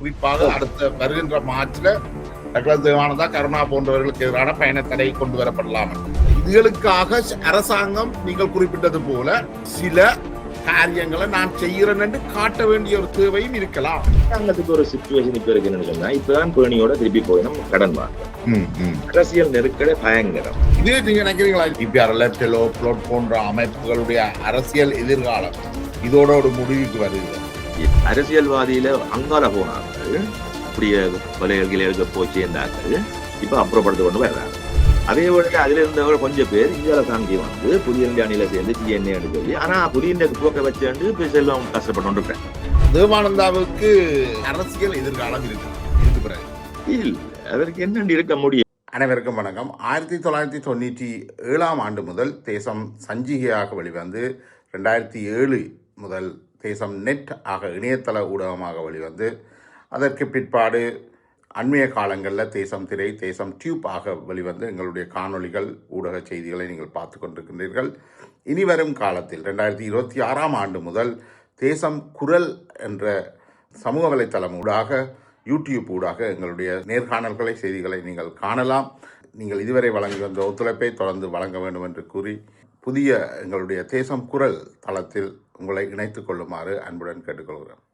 குறிப்பாக அடுத்த வருகின்ற மார்ச்ல டாக்டர் தேவானந்தா கருணா போன்றவர்களுக்கு எதிரான பயண தடை கொண்டு வரப்படலாம். இதுகளுக்காக அரசாங்கம் நீங்கள் குறிப்பிட்டது போல சில காரியங்களை நான் செய்கிறேன் என்று காட்ட வேண்டிய ஒரு தேவையும் இருக்கலாம். அரசாங்கத்துக்கு ஒரு சுச்சுவேஷன் இப்ப இருக்கு என்னன்னு சொன்னா இப்பதான் பேணியோட திருப்பி போய் நம்ம கடன் வாங்க. அரசியல் நெருக்கடி பயங்கரம். இதே நீங்க நினைக்கிறீங்களா? இபிஆர்எல் டெலோ பிளோட் போன்ற அமைப்புகளுடைய அரசியல் எதிர்காலம் இதோட ஒரு முடிவுக்கு வருகிறது. அரசியல்வாதியில அங்கால போனார்கள். இப்படிய கொலைகள் கிளைகளுக்கு போய் சேர்ந்தார்கள் இப்ப அப்புறப்படுத்த கொண்டு வர்றாங்க. அதே விட அதுல இருந்தவங்க கொஞ்சம் பேர் இந்தியாவில தாங்கி வந்து புதிய இந்திய அணியில சேர்ந்து டிஎன்ஏன்னு சொல்லி ஆனா புதிய இந்திய போக்க வச்சு இப்ப செல்வம் கஷ்டப்பட்டு இருக்கேன் தேவானந்தாவுக்கு அரசியல் எதிர்காலம் இருக்கு பிறகு. இல்ல அதற்கு என்னண்டு இருக்க முடியும்? அனைவருக்கும் வணக்கம். ஆயிரத்தி தொள்ளாயிரத்தி தொண்ணூற்றி ஏழாம் ஆண்டு முதல் தேசம் சஞ்சிகையாக வெளிவந்து ரெண்டாயிரத்தி ஏழு முதல் தேசம் நெட் ஆக இணையதள ஊடகமாக வெளிவந்து அதற்கு பிற்பாடு அண்மைய காலங்களில் தேசம் திரை தேசம் டியூப் ஆக வெளிவந்து எங்களுடைய காணொளிகள் ஊடக செய்திகளை நீங்கள் பார்த்து கொண்டிருக்கின்றீர்கள். இனி வரும் காலத்தில் ரெண்டாயிரத்தி இருபத்தி ஆறாம் ஆண்டு முதல் தேசம் குரல் என்ற சமூக வலைத்தளம் ஊடாக யூடியூப் ஊடாக எங்களுடைய நேர்காணல்களை செய்திகளை நீங்கள் காணலாம். நீங்கள் இதுவரை வழங்கி வந்த ஒத்துழைப்பை தொடர்ந்து வழங்க வேண்டும் என்று கூறி புதிய எங்களுடைய தேசம் குரல் தளத்தில் உங்களை இணைத்துக் கொள்ளுமாறு அன்புடன் கேட்டுக்கொள்கிறேன்.